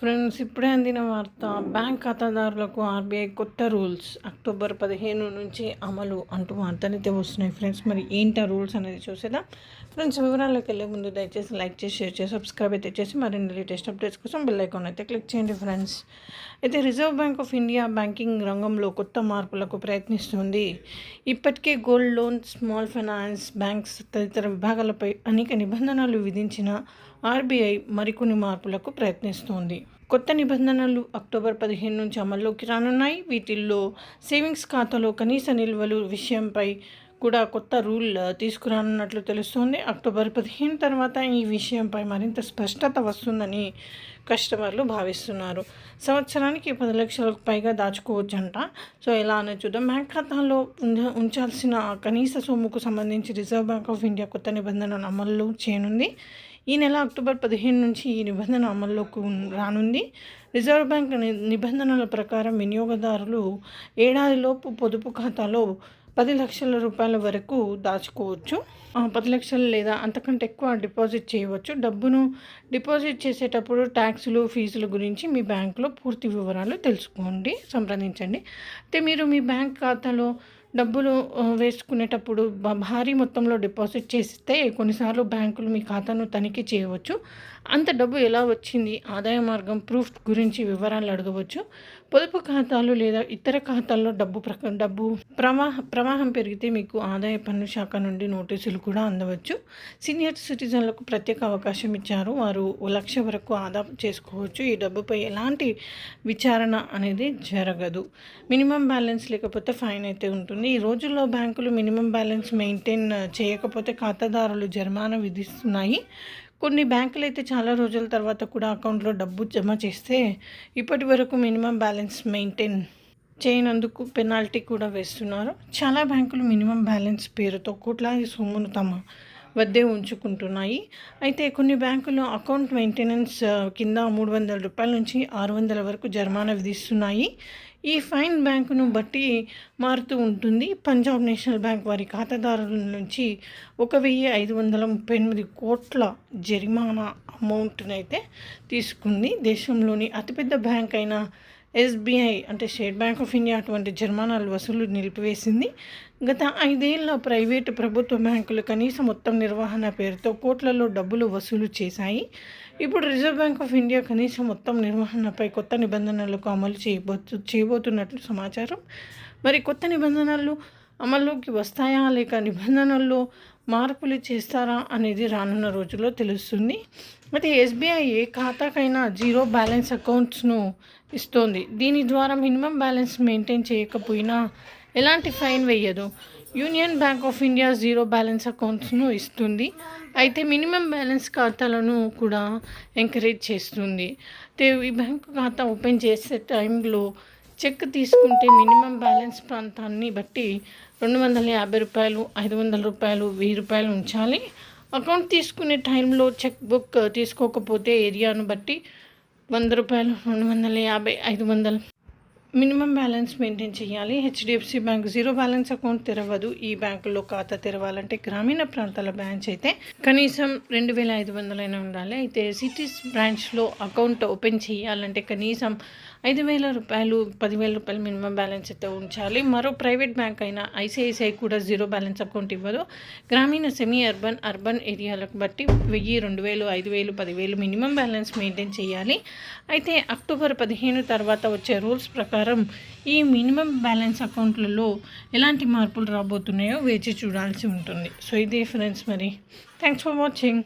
Friends ఇప్పుడే అందిన వార్త. బ్యాంక్ ఖాతాదారులకు ఆర్బీఐ కొత్త రూల్స్. అక్టోబర్ పదిహేను నుంచి అమలు అంటూ వార్తలైతే వస్తున్నాయి ఫ్రెండ్స్. మరి ఏంటి ఆ రూల్స్ అనేది చూసేదా ఫ్రెండ్స్ వివరాల్లోకి వెళ్ళే ముందు దయచేసి లైక్ చేసి షేర్ చేసి సబ్స్క్రైబ్ అయితే చేసి మరిన్ని లేటెస్ట్ అప్డేట్స్ కోసం బెల్ ఐకాన్ అయితే క్లిక్ చేయండి ఫ్రెండ్స్. అయితే Reserve Bank of India banking రంగంలో కొత్త మార్పులకు ప్రయత్నిస్తుంది. ఇప్పటికే gold loan small finance banks తదితర విభాగాలపై అనేక నిబంధనలు విధించిన ఆర్బీఐ మరికొన్ని మార్పులకు ప్రయత్నిస్తోంది. కొత్త నిబంధనలు అక్టోబర్ పదిహేను నుంచి అమల్లోకి రానున్నాయి. వీటిల్లో సేవింగ్స్ ఖాతాలో కనీస నిల్వలు విషయంపై కూడా కొత్త రూల్ తీసుకురానున్నట్లు తెలుస్తోంది. అక్టోబర్ పదిహేను తర్వాత ఈ విషయంపై మరింత స్పష్టత వస్తుందని కస్టమర్లు భావిస్తున్నారు. సంవత్సరానికి పది లక్షలకు పైగా దాచుకోవచ్చంట. సో ఎలా అనే చూద్దాం. బ్యాంక్ ఖాతాలో ఉంచాల్సిన కనీస సొమ్ముకు సంబంధించి రిజర్వ్ బ్యాంక్ ఆఫ్ ఇండియా కొత్త నిబంధనలు అమలు చేయనుంది. ఈ నెల అక్టోబర్ పదిహేను నుంచి ఈ నిబంధన అమల్లోకి రానుంది. రిజర్వ్ బ్యాంక్ నిబంధనల ప్రకారం వినియోగదారులు ఏడాదిలోపు పొదుపు ఖాతాలో పది లక్షల రూపాయల వరకు దాచుకోవచ్చు. పది లక్షలు లేదా అంతకంటే ఎక్కువ డిపాజిట్ చేయవచ్చు. డబ్బును డిపాజిట్ చేసేటప్పుడు ట్యాక్సులు ఫీజుల గురించి మీ బ్యాంకులో పూర్తి వివరాలు తెలుసుకోండి. సంప్రదించండి. అయితే మీరు మీ బ్యాంక్ ఖాతాలో డబ్బులు వేసుకునేటప్పుడు భారీ మొత్తంలో డిపాజిట్ చేస్తే కొన్నిసార్లు బ్యాంకులు మీ ఖాతాను తనిఖీ చేయవచ్చు. అంత డబ్బు ఎలా వచ్చింది? ఆదాయ మార్గం ప్రూఫ్ గురించి వివరాలు అడగవచ్చు. పొదుపు ఖాతాలు లేదా ఇతర ఖాతాల్లో డబ్బు ప్రక డబ్బు ప్రవాహ ప్రవాహం పెరిగితే మీకు ఆదాయ పన్ను శాఖ నుండి నోటీసులు కూడా అందవచ్చు. సీనియర్ సిటిజన్లకు ప్రత్యేక అవకాశం ఇచ్చారు. వారు లక్ష వరకు ఆదా చేసుకోవచ్చు. ఈ డబ్బుపై ఎలాంటి విచారణ అనేది జరగదు. మినిమం బ్యాలెన్స్ లేకపోతే ఫైన్ అయితే ఉంటుంది. ఈ రోజుల్లో బ్యాంకులు మినిమం బ్యాలెన్స్ మెయింటైన్ చేయకపోతే ఖాతాదారులు జరిమానా విధిస్తున్నాయి. కొన్ని బ్యాంకులు అయితే చాలా రోజుల తర్వాత కూడా అకౌంట్లో డబ్బు జమ చేస్తే ఇప్పటి వరకు మినిమం బ్యాలెన్స్ మెయింటైన్ చేయనందుకు పెనాల్టీ కూడా వేస్తున్నారు. చాలా బ్యాంకులు మినిమం బ్యాలెన్స్ పేరుతో కోట్లాది సొమ్మును తమ వద్దే ఉంచుకుంటున్నాయి. అయితే కొన్ని బ్యాంకులు అకౌంట్ మెయింటెనెన్స్ కింద మూడు వందల రూపాయల నుంచి ఆరు వందల వరకు జరిమానా విధిస్తున్నాయి. ఈ ఫైన్ బ్యాంకును బట్టి మారుతూ ఉంటుంది. పంజాబ్ నేషనల్ బ్యాంక్ వారి ఖాతాదారుల నుంచి ఒక వెయ్యి ఐదు వందల ముప్పై ఎనిమిది కోట్ల జరిమానా అమౌంట్ని అయితే తీసుకుంది. దేశంలోని అతిపెద్ద బ్యాంక్ అయిన ఎస్బీఐ అంటే స్టేట్ బ్యాంక్ ఆఫ్ ఇండియా అటువంటి జరిమానాలు వసూలు నిలిపివేసింది. గత ఐదేళ్ళ ప్రైవేటు ప్రభుత్వ బ్యాంకులు కనీస మొత్తం నిర్వహణ పేరుతో కోట్లలో డబ్బులు వసూలు చేశాయి. ఇప్పుడు రిజర్వ్ బ్యాంక్ ఆఫ్ ఇండియా కనీస మొత్తం నిర్వహణపై కొత్త నిబంధనలకు అమలు చేయబో చేయబోతున్నట్లు సమాచారం. మరి కొత్త నిబంధనలు అమల్లోకి వస్తాయా లేక నిబంధనల్లో మార్పులు చేస్తారా అనేది రానున్న రోజుల్లో తెలుస్తుంది. అయితే ఎస్బీఐ ఏ ఖాతాకైనా జీరో బ్యాలెన్స్ అకౌంట్స్ను ఇస్తోంది. దీని ద్వారా మినిమం బ్యాలెన్స్ మెయింటైన్ చేయకపోయినా ఎలాంటి fine వేయదు. Union Bank of India zero balance అకౌంట్స్ను ఇస్తుంది. అయితే మినిమం బ్యాలెన్స్ ఖాతాలను కూడా ఎంకరేజ్ చేస్తుంది. ఈ బ్యాంకు ఖాతా ఓపెన్ చేసే టైంలో చెక్ తీసుకుంటే మినిమం బ్యాలెన్స్ ప్రాంతాన్ని బట్టి రెండు వందల యాభై రూపాయలు ఐదు వందల రూపాయలు వెయ్యి రూపాయలు ఉంచాలి. అకౌంట్ తీసుకునే టైంలో చెక్ బుక్ తీసుకోకపోతే ఏరియాను బట్టి వంద రూపాయలు రెండు వందల యాభై ఐదు వందలు. మినిమం బ్యాలెన్స్ మెయింటైన్ చేయాలి. HDFC bank zero balance account తెరవదు. ఈ బ్యాంకులో ఖాతా తెరవాలంటే గ్రామీణ ప్రాంతాల బ్రాంచ్ అయితే కనీసం రెండు వేల ఐదు వందలైనా ఉండాలి. అయితే సిటీస్ బ్రాంచ్లో అకౌంట్ ఓపెన్ చేయాలంటే కనీసం ఐదు వేల రూపాయలు పదివేల రూపాయలు మినిమం బ్యాలెన్స్ అయితే ఉంచాలి. మరో ప్రైవేట్ బ్యాంక్ అయినా ఐసిఐసిఐ కూడా జీరో బ్యాలెన్స్ అకౌంట్ ఇవ్వదు. గ్రామీణ సెమీ అర్బన్ అర్బన్ ఏరియాలకు బట్టి వెయ్యి రెండు వేలు ఐదు వేలు పదివేలు మినిమం బ్యాలెన్స్ మెయింటైన్ చేయాలి. అయితే అక్టోబర్ పదిహేను తర్వాత వచ్చే రూల్స్ ప్రకారం ఈ మినిమం బ్యాలెన్స్ అకౌంట్లలో ఎలాంటి మార్పులు రాబోతున్నాయో వేచి చూడాల్సి ఉంటుంది. సో ఇదే ఫ్రెండ్స్ మరి. Thanks for watching.